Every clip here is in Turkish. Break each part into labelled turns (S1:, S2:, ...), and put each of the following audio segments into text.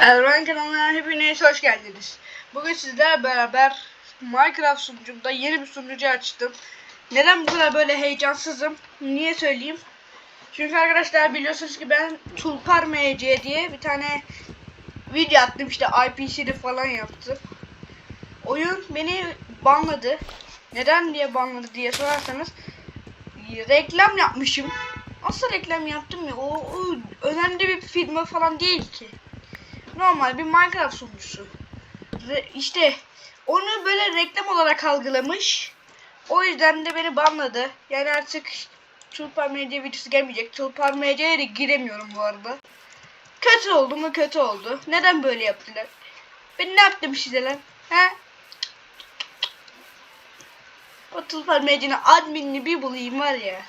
S1: Elren kanalına hepiniz hoş geldiniz. Bugün sizlerle beraber Minecraft sunucumda yeni bir sunucu açtım. Neden bu kadar böyle heyecansızım? Niye söyleyeyim? Çünkü arkadaşlar biliyorsunuz ki ben Tulpar MC diye bir tane video attım işte IPC'de falan yaptım. Oyun beni banladı. Neden diye banladı diye sorarsanız reklam yapmışım. Nasıl reklam yaptım ya? O, o önemli bir firma falan değil ki normal bir Minecraft sunucusu. Re- işte onu böyle reklam olarak algılamış. O yüzden de beni banladı. Yani artık Tulpar MC videosu gelmeyecek. Tulpar MC'ye de giremiyorum bu arada. Kötü oldu mu kötü oldu. Neden böyle yaptılar? Ben ne yaptım size lan? He? O Tulpar MC'nin adminini bir bulayım var ya.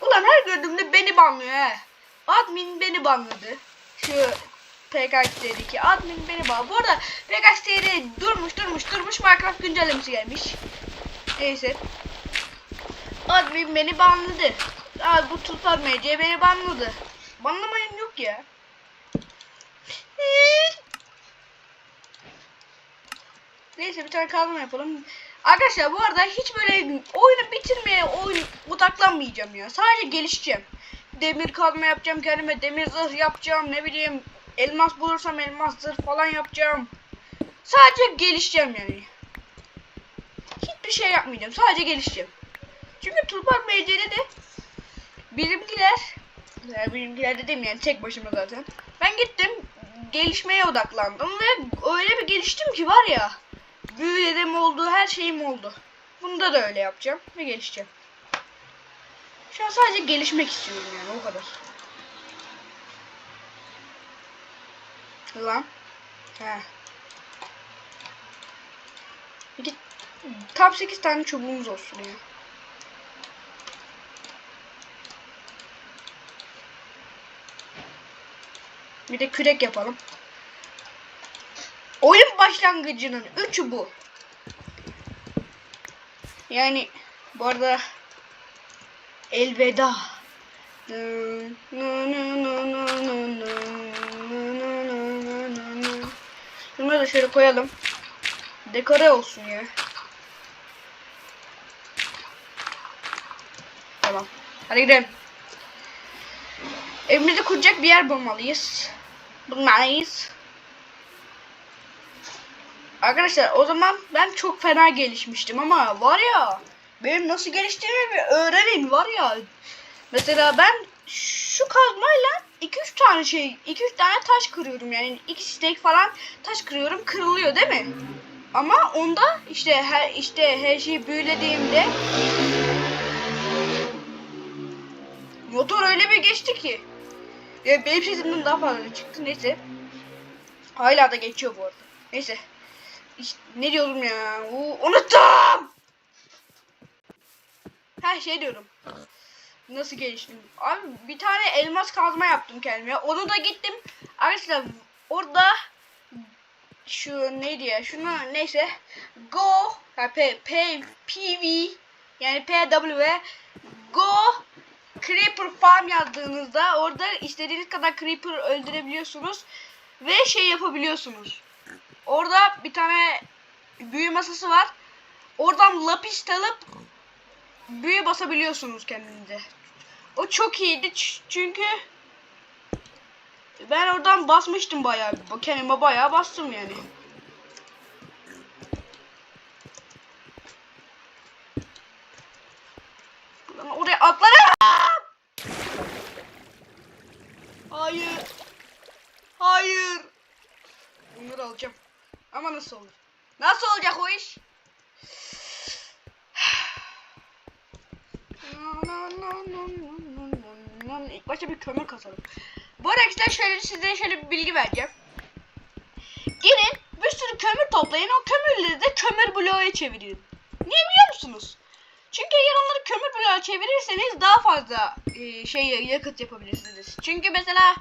S1: Ulan her gördüğümde beni banlıyor he. Admin beni banladı. Şu PKX'deki admin beni bağlı. Bu arada PKX'de durmuş durmuş durmuş Minecraft güncellemesi gelmiş. Neyse. Admin beni banladı. Abi bu tutar MC beni banladı. Banlamayın yok ya. Neyse bir tane kazma yapalım. Arkadaşlar bu arada hiç böyle oyunu bitirmeye oyun odaklanmayacağım ya. Sadece gelişeceğim. Demir kazma yapacağım kendime demir zırh yapacağım ne bileyim elmas bulursam elmas zırh falan yapacağım. Sadece gelişeceğim yani. Hiçbir şey yapmayacağım. Sadece gelişeceğim. Çünkü Tulpar MC'de de bizimkiler yani bizimkiler dedim yani tek başıma zaten. Ben gittim gelişmeye odaklandım ve öyle bir geliştim ki var ya büyülerim oldu her şeyim oldu. Bunda da öyle yapacağım ve gelişeceğim. Şu an sadece gelişmek istiyorum yani o kadar. Lan. He. İki, tam 8 tane çubuğumuz olsun ya. Bir de kürek yapalım. Oyun başlangıcının üçü bu. Yani bu arada elveda. Bunları da şöyle koyalım. Dekore olsun ya. Tamam. Hadi gidelim. Evimizi kuracak bir yer bulmalıyız. Bulmalıyız. Arkadaşlar o zaman ben çok fena gelişmiştim ama var ya benim nasıl geliştiğimi bir öğrenin var ya. Mesela ben şu kazmayla 2-3 tane şey 2-3 tane taş kırıyorum yani 2 steak falan taş kırıyorum kırılıyor değil mi? Ama onda işte her işte her şeyi büyülediğimde motor öyle bir geçti ki ya benim sesimden daha fazla çıktı neyse. Hala da geçiyor bu arada. Neyse. İşte, ne diyorum ya? Oo, unuttum. Her şey diyorum. Nasıl geliştim? Abi bir tane elmas kazma yaptım kendime. Onu da gittim. Arkadaşlar orada şu neydi ya? Şunu neyse. Go P, P, PV yani PW Go Creeper Farm yazdığınızda orada istediğiniz kadar Creeper öldürebiliyorsunuz ve şey yapabiliyorsunuz. Orada bir tane büyü masası var. Oradan lapis alıp büyü basabiliyorsunuz kendinize. O çok iyiydi çünkü ben oradan basmıştım bayağı. Kendime bayağı bastım yani. Buradan oraya atlarım. Hayır. Hayır. Bunları alacağım. Ama nasıl olur? Nasıl olacak o iş? İlk başta bir kömür kasalım. Bu arada şöyle size şöyle bir bilgi vereceğim. Girin bir sürü kömür toplayın. O kömürleri de kömür bloğuna çevirin. Niye biliyor musunuz? Çünkü eğer onları kömür bloğuna çevirirseniz daha fazla e, şey yakıt yapabilirsiniz. Çünkü mesela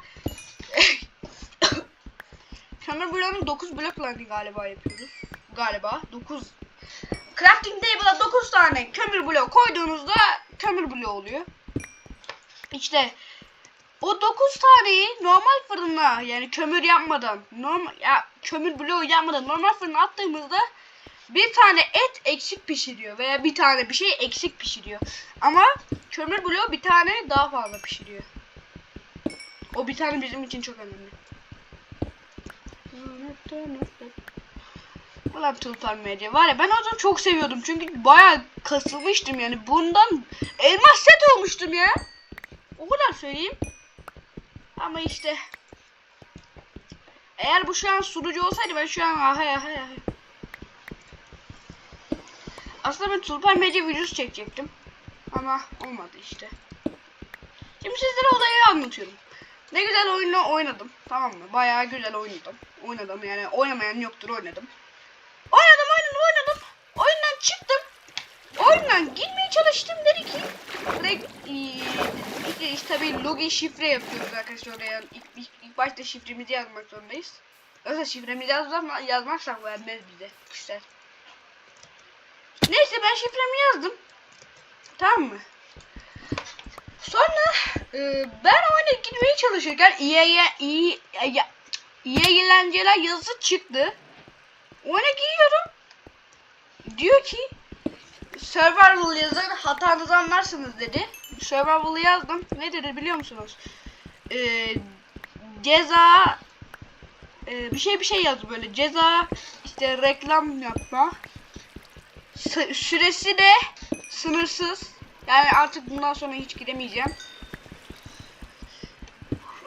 S1: kömür bloğunu 9 blokla galiba yapıyoruz. Galiba 9 Crafting table'a 9 tane kömür bloğu koyduğunuzda kömür bloğu oluyor. İşte O 9 taneyi normal fırına yani kömür yapmadan normal ya kömür bloğu yapmadan normal fırına attığımızda bir tane et eksik pişiriyor veya bir tane bir şey eksik pişiriyor. Ama kömür bloğu bir tane daha fazla pişiriyor. O bir tane bizim için çok önemli. Ulan Tulpan Medya var ya ben o zaman çok seviyordum çünkü bayağı kasılmıştım yani bundan elmas set olmuştum ya. O kadar söyleyeyim. Ama işte eğer bu şu an sunucu olsaydı ben şu an ahay ahay ahay. Aslında ben Tulpan Medya videosu çekecektim. Ama olmadı işte. Şimdi sizlere olayı anlatıyorum. Ne güzel oyunu oynadım. Tamam mı? Bayağı güzel oynadım. Oynadım yani oynamayan yoktur. Oynadım oynadım oynadım. Oyundan çıktım. Oyundan girmeye çalıştım dedi ki. Direkt işte, işte tabii login şifre yapıyoruz arkadaşlar oraya. İlk, ilk, ilk başta şifremizi yazmak zorundayız. Yoksa şifremizi yazma, yazmazsak vermez bize. Güzel. Neyse ben şifremi yazdım. Tamam mı? Sonra e, ben oyuna girmeye çalışırken iyi iyi iyi eğlenceler yazısı çıktı. Oyuna giriyorum. Diyor ki Survival yazın hatanızı anlarsınız dedi. Survival'ı yazdım. Ne dedi biliyor musunuz? Ee, ceza e, bir şey bir şey yazdı böyle. Ceza işte reklam yapma. Sü- süresi de sınırsız. Yani artık bundan sonra hiç giremeyeceğim.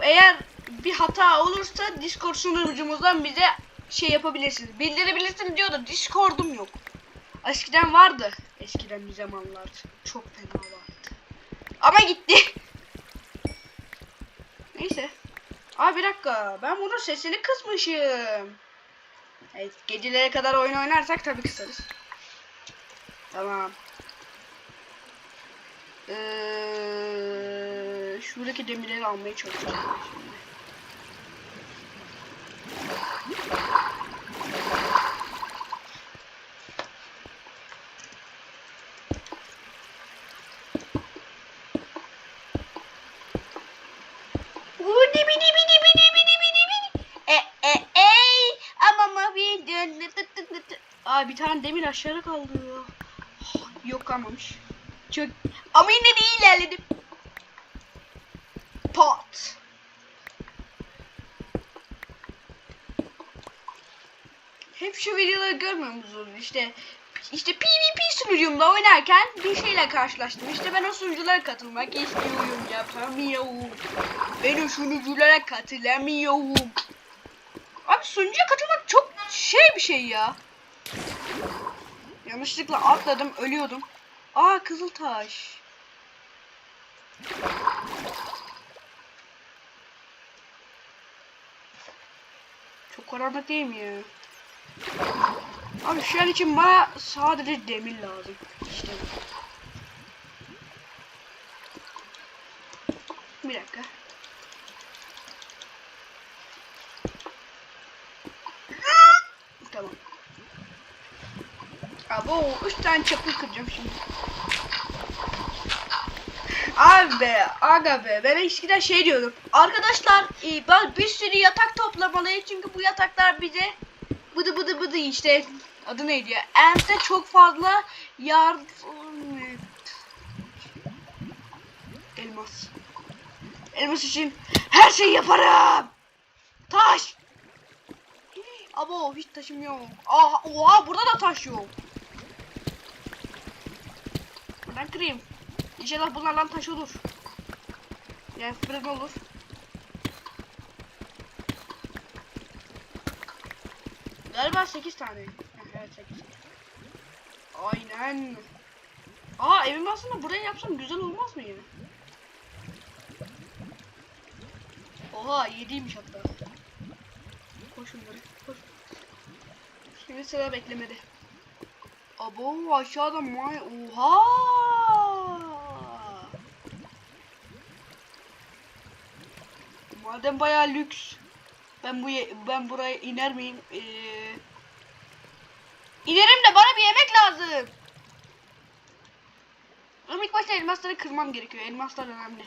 S1: Eğer bir hata olursa Discord sunucumuzdan bize şey yapabilirsiniz. Bildirebilirsiniz diyor da Discord'um yok. Eskiden vardı. Eskiden bir zamanlar. Çok fena vardı. Ama gitti. Neyse. Aa bir dakika. Ben bunun sesini kısmışım. Evet, gecelere kadar oyun oynarsak tabii kısarız. Tamam. Ee, şuradaki demirleri almaya çalışacağım şimdi. Bidi bidi bidi bidi bidi bidi bidi. E e ey ama mavi dön. Aa bir tane demir aşağıda kaldı ya. Yok kalmamış. Çok ama yine de iyi ilerledim. Pot. Hep şu videoları görmüyor musunuz? İşte işte PvP sunucumda oynarken bir şeyle karşılaştım. İşte ben o sunuculara katılmak istiyorum yapamıyorum. Ben o sunuculara katılamıyorum. Abi sunucuya katılmak çok şey bir şey ya. Yanlışlıkla atladım ölüyordum. Aa Kızıltaş. Çok karanlık değil mi ya? Abi şu an için bana sadece demir lazım. İşte. Bir dakika. Tamam. Abo 3 tane çapı kıracağım şimdi. Abi be, aga be. Ben eskiden şey diyordum. Arkadaşlar e, ben bir sürü yatak toplamalıyım çünkü bu yataklar bize bıdı bıdı bıdı işte adı neydi ya? Ente çok fazla yardım Elmas. Elmas için her şeyi yaparım. Taş. Abo hiç taşım yok. Aha, oha burada da taş yok. Buradan kırayım. İnşallah bunlardan taş olur. Yani fırın olur. Galiba 8 tane. Heh, evet 8. Aynen. Aa evim aslında buraya yapsam güzel olmaz mı yine? Oha 7'ymiş hatta. Koş bunları koş. Şimdi sıra beklemedi. Abo aşağıda may oha. Madem bayağı lüks. Ben bu ben buraya iner miyim? Ee, inerim de bana bir yemek lazım. Ama ilk başta elmasları kırmam gerekiyor. Elmaslar önemli.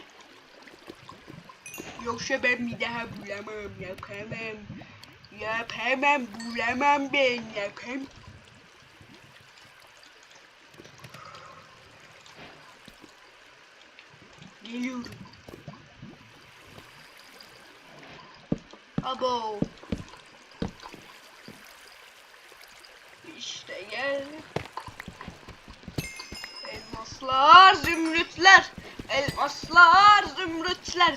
S1: Yoksa ben bir daha bulamam, yapamam. Yapamam, bulamam ben, yapamam. Geliyorum. Abo. İşte gel. Elmaslar, zümrütler. Elmaslar, zümrütler.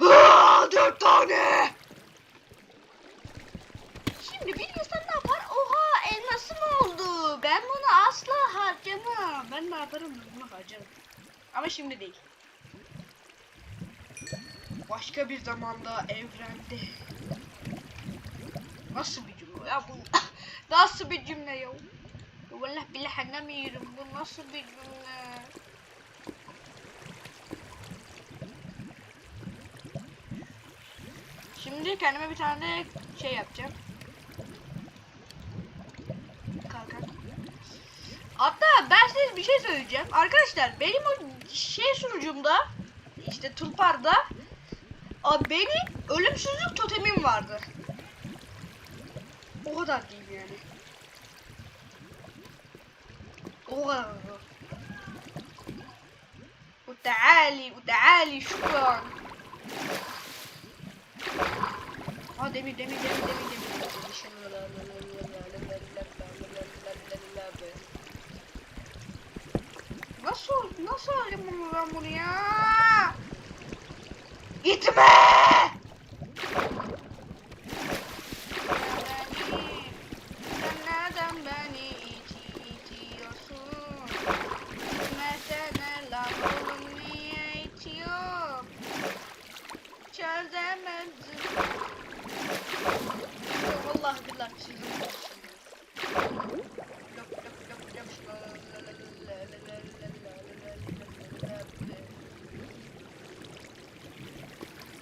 S1: Aa, dört tane. Şimdi bir insan ne yapar? Oha elmasım oldu. Ben bunu asla harcamam. Ben ne yaparım? Bunu harcarım. Ama şimdi değil. Başka bir zamanda evrende. Nasıl bir cümle ya bu? nasıl bir cümle ya? Vallahi billahi anlamıyorum. Bu nasıl bir cümle? Şimdi kendime bir tane şey yapacağım. Kalkan. Hatta ben size bir şey söyleyeceğim. Arkadaşlar benim o şey sunucumda işte Tulpar'da abi benim ölümsüzlük totemim vardı. O kadar değil yani. O kadar. وتعالي وتعالي شكرا Aa demir demir demir demir demir. Nasıl nasıl alayım bunu ben bunu ya? Gitme! Sen neden beni iti itiyorsun? Gitmesene lan oğlum niye itiyor? Çözemedim. Vallahi billahi çizdim. Lop, lop, lop, lop.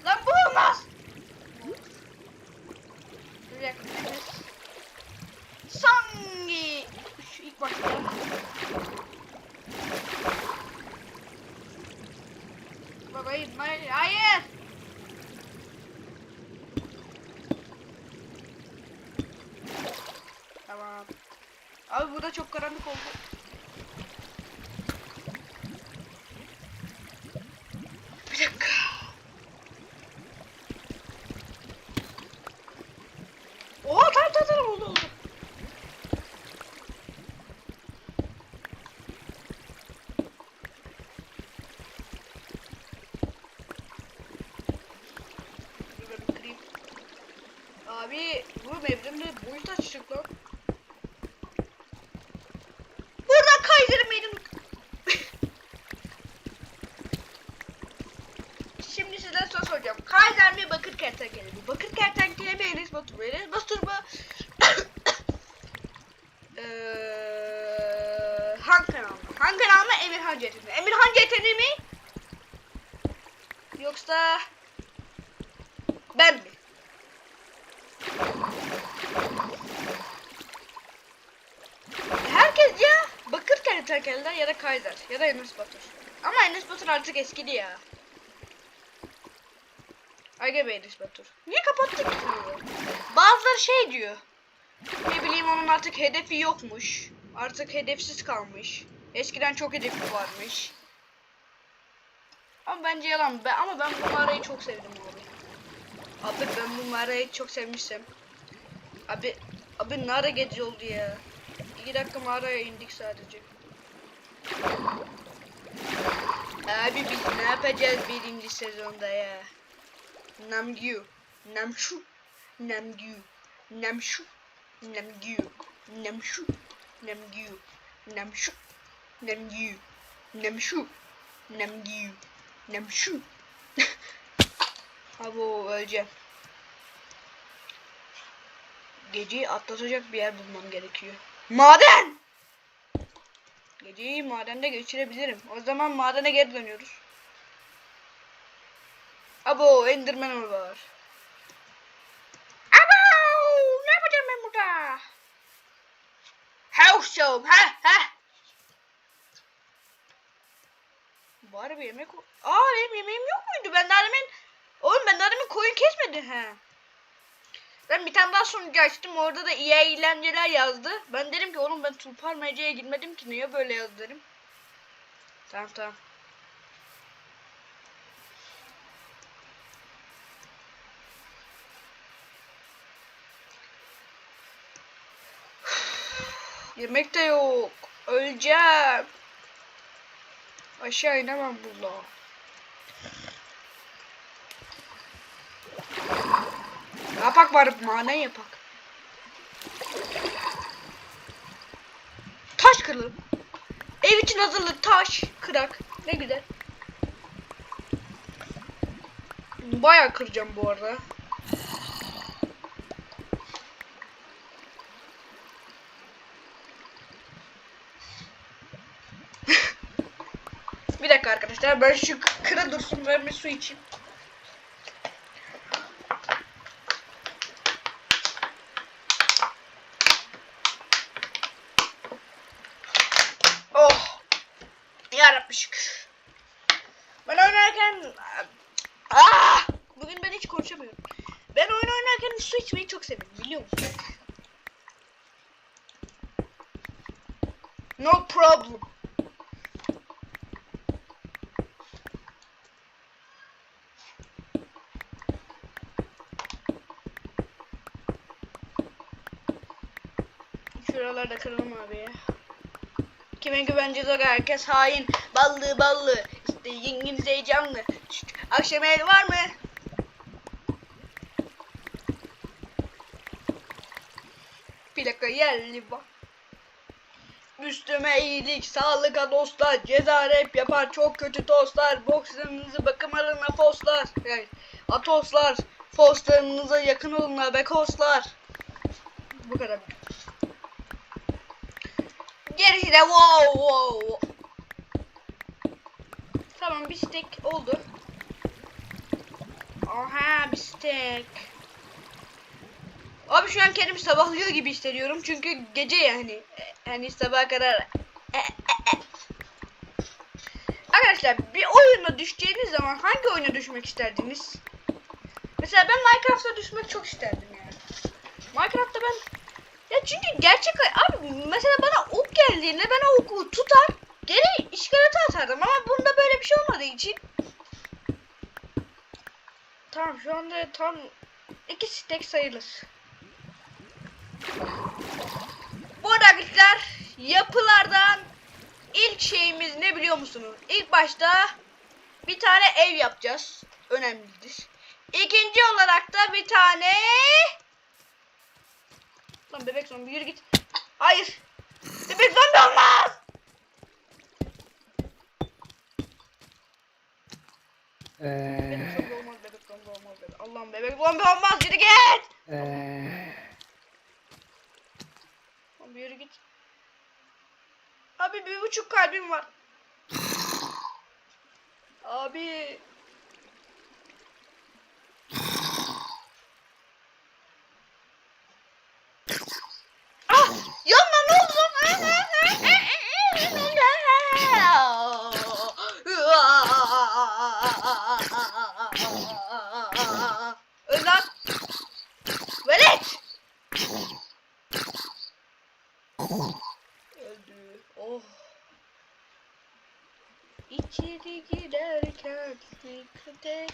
S1: Lan bu olmaz. Bir dakika nefes. Sangi. Şu ilk başta. Baba hayır, hayır, hayır. Tamam. Abi burada çok karanlık oldu. Bir dakika. Oha tamam tamam tamam oldu oldu. Dur ben bir kırayım. Abi bu evrimde boyut açtık lan. Burada Kaiser'im benim. Şimdi size soru soracağım. Kaiser mi Bakır Kertenkele mi? Bakır Kertenkele mi Enes Batur mu? Enes Batur mu? Eee, Han kanal mı? Han kanal mı? Emirhan Cetini mi? Emirhan Cetini mi? Yoksa ben mi? Herkes ya Kertenkele'den ya da Kaiser ya da Enes Batur. Ama Enes Batur artık eskidi ya. Aga be Enes Batur. Niye kapattık ki? Bazıları şey diyor. Ne bileyim onun artık hedefi yokmuş. Artık hedefsiz kalmış. Eskiden çok hedefi varmış. Ama bence yalan. Ben, ama ben bu mağarayı çok sevdim abi. Abi ben bu mağarayı çok sevmiştim. Abi abi nara gece oldu ya. 2 dakika mağaraya indik sadece. Abi biz ne yapacağız birinci sezonda ya? Namgyu, Namshu, Namgyu, Namshu, Namgyu, Namshu, Namgyu, Namshu, Namgyu, Namshu, Namgyu, Namshu. Abo öleceğim. Geceyi atlatacak bir yer bulmam gerekiyor. Maden! Geceyi madende geçirebilirim. O zaman madene geri dönüyoruz. Abo Enderman var? Abo! Ne yapacağım ben burada? House show. Ha ha. Bari bir yemek... Aa benim yemeğim yok muydu? Ben daha demin ben daha demin koyun kesmedi he. Ben bir tane daha sunucu açtım orada da iyi eğlenceler yazdı. Ben dedim ki oğlum ben Tulpar Mece'ye girmedim ki niye böyle yazdı dedim. Tamam tamam. Yemek de yok. Öleceğim. Aşağı inemem burada. Yapak var manen yapak. Taş kırılır. Ev için hazırlık taş kırak. Ne güzel. Bayağı kıracağım bu arada. Bir dakika arkadaşlar ben şu kıra dursun ben bir su içeyim. Oh. Yarabbi şükür. Ben oynarken ah! Bugün ben hiç konuşamıyorum. Ben oyun oynarken su içmeyi çok seviyorum biliyor musun? No problem. Şuralarda kıralım abi. Kime güveneceğiz o herkes hain. Ballı ballı. İşte İngiliz heyecanlı. Akşam el var mı? Plaka yerli var. Üstüme iyilik, sağlık dostlar. Ceza rap yapar çok kötü tostlar. Bokslarınızı bakım arına foslar. Yani, atoslar. Foslarınıza yakın olun abekoslar. Bu kadar. Gerisi de wow wow. Tamam bir steak oldu. Aha bir steak. Abi şu an kendimi sabahlıyor gibi hissediyorum çünkü gece yani yani sabaha kadar E, Arkadaşlar bir oyuna düşeceğiniz zaman hangi oyuna düşmek isterdiniz? Mesela ben Minecraft'a düşmek çok isterdim yani. Minecraft'ta ben ya çünkü gerçek abi mesela bana ok geldiğinde ben o oku tutar geri iskelete atardım ama bunda böyle bir şey olmadığı için Tamam şu anda tam iki stack sayılır. Bu arkadaşlar yapılardan ilk şeyimiz ne biliyor musunuz? İlk başta bir tane ev yapacağız. Önemlidir. İkinci olarak da bir tane Lan bebek zombi yürü git. Hayır. Bebek zombi olmaz. Bebek zombi olmaz, bebek zombi olmaz. Bebek. Allah'ım bebek zombi olmaz. Yürü git. Abi yürü git. Abi bir buçuk kalbim var. Abi. Ah! Yanma ne oldu lan? Öl lan. Velet. Öldü. Oh. İçeri girerken dikkat et.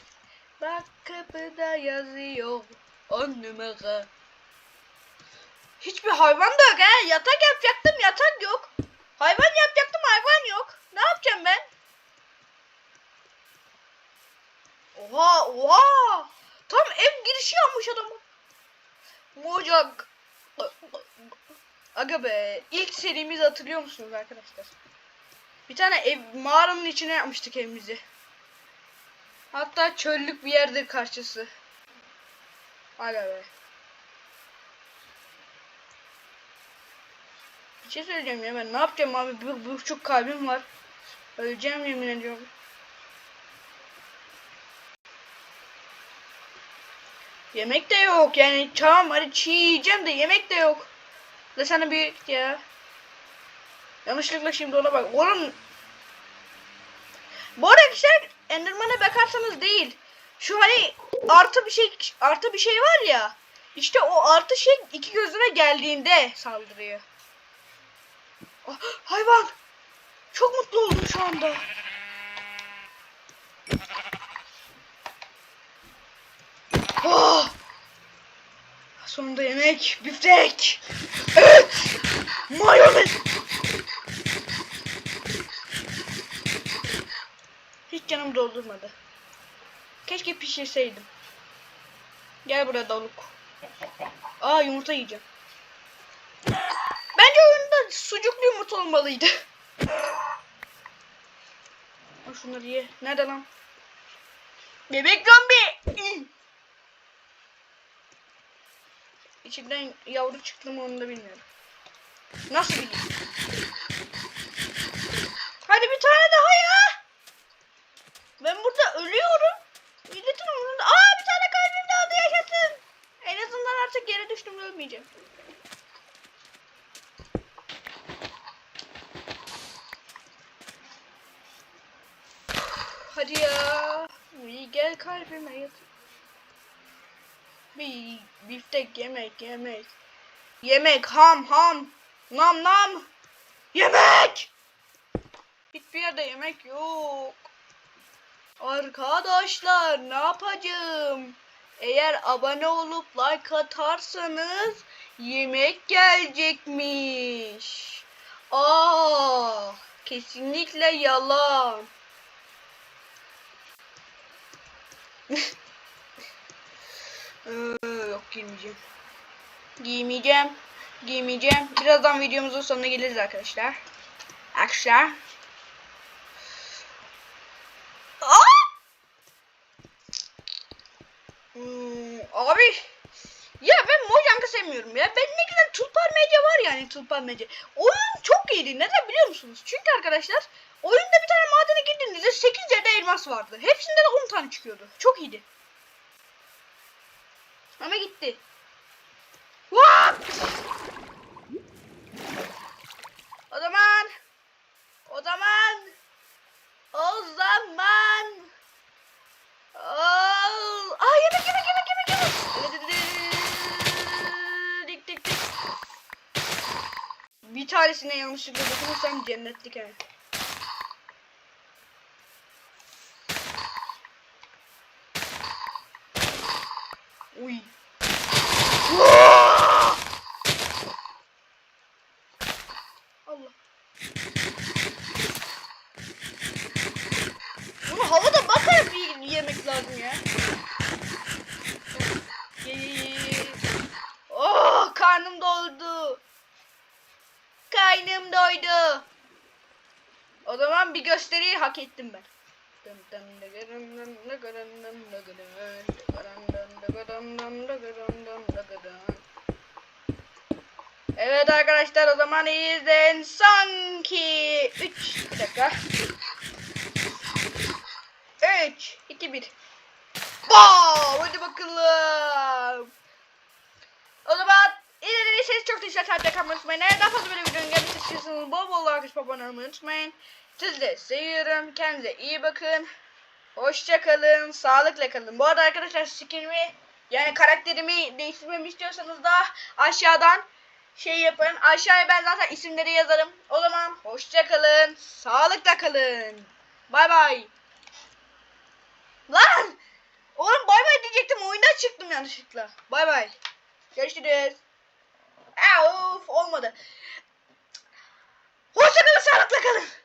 S1: Bak kapıda yazıyor. On numara. Hiçbir hayvan da yok he. Yatak yapacaktım yatak yok. Hayvan yapacaktım hayvan yok. Ne yapacağım ben? Oha oha. Tam ev girişi yapmış adamın. Mocak. Aga be ilk serimizi hatırlıyor musunuz arkadaşlar? Bir tane ev mağaranın içine yapmıştık evimizi. Hatta çöllük bir yerdir karşısı. Aga be. Bir şey söyleyeceğim ya ben ne yapacağım abi bir buçuk kalbim var. Öleceğim yemin ediyorum. Yemek de yok yani tamam hadi çiğ yiyeceğim de yemek de yok. Da sana bir ya. Yanlışlıkla şimdi ona bak. Oğlum. Bu arada arkadaşlar Enderman'a bakarsanız değil. Şu hani artı bir şey artı bir şey var ya. İşte o artı şey iki gözüne geldiğinde saldırıyor. Ah, hayvan. Çok mutlu oldum şu anda. Oh! Sonunda yemek, biftek. Evet. Mayonez. Hiç canım doldurmadı. Keşke pişirseydim. Gel buraya davuk. Aa yumurta yiyeceğim. Bence oyunda sucuklu yumurta olmalıydı. Al şunları ye. Nerede lan? Bebek zombi. İçinden yavru çıktı mı onu da bilmiyorum. Nasıl bileyim? Hadi bir tane daha ya. Ben burada ölüyorum. Milletin umurunda. Aa bir tane kalbim daldı yaşasın. En azından artık yere düştüm ölmeyeceğim. Hadi ya. İyi gel kalbime yat. Bir biftek yemek yemek. Yemek ham ham. Nam nam. Yemek. Hiçbir yerde yemek yok. Arkadaşlar ne yapacağım? Eğer abone olup like atarsanız yemek gelecekmiş. Aa, kesinlikle yalan. Ee, yok giymeyeceğim. Giymeyeceğim. Giymeyeceğim. Birazdan videomuzun sonuna geliriz arkadaşlar. Arkadaşlar. Aa! Hmm, abi ya ben Mojang'ı sevmiyorum ya. Ben ne güzel Tulpar Medya var yani Tulpar Medya. Oyun çok iyiydi. Neden biliyor musunuz? Çünkü arkadaşlar oyunda bir tane madene girdiğinizde 8 yerde elmas vardı. Hepsinde de 10 tane çıkıyordu. Çok iyiydi. Ama gitti. What? O zaman o zaman o zaman Aa, Aa yemek yemek yemek yemek yemek. Dik dik dik. Bir tanesine yanlışlıkla dokunursam cennetlik he. Uy. Allah. Bunu havada bakarak bir yemek lazım ya. Ye, ye, ye, ye. Oh karnım doydu. Karnım doydu. O zaman bir gösteriyi hak ettim ben. Evet arkadaşlar o zaman izleyin sanki 3 dakika. 3 2 1 Wow! Hadi bakalım. O zaman izlediyseniz çok teşekkür ederim. Kalmayı unutmayın. Eğer daha fazla böyle videonun gelmesi istiyorsanız bol bol like abone olmayı unutmayın. Siz de seviyorum. Kendinize iyi bakın. Hoşça kalın. Sağlıkla kalın. Bu arada arkadaşlar skinimi yani karakterimi değiştirmemi istiyorsanız da aşağıdan şey yapın. Aşağıya ben zaten isimleri yazarım. O zaman hoşça kalın. Sağlıkla kalın. Bay bay. Lan! Oğlum bay bay diyecektim. Oyundan çıktım yanlışlıkla. Bay bay. Görüşürüz. Aa, of olmadı. Hoşça kalın sağlıkla kalın.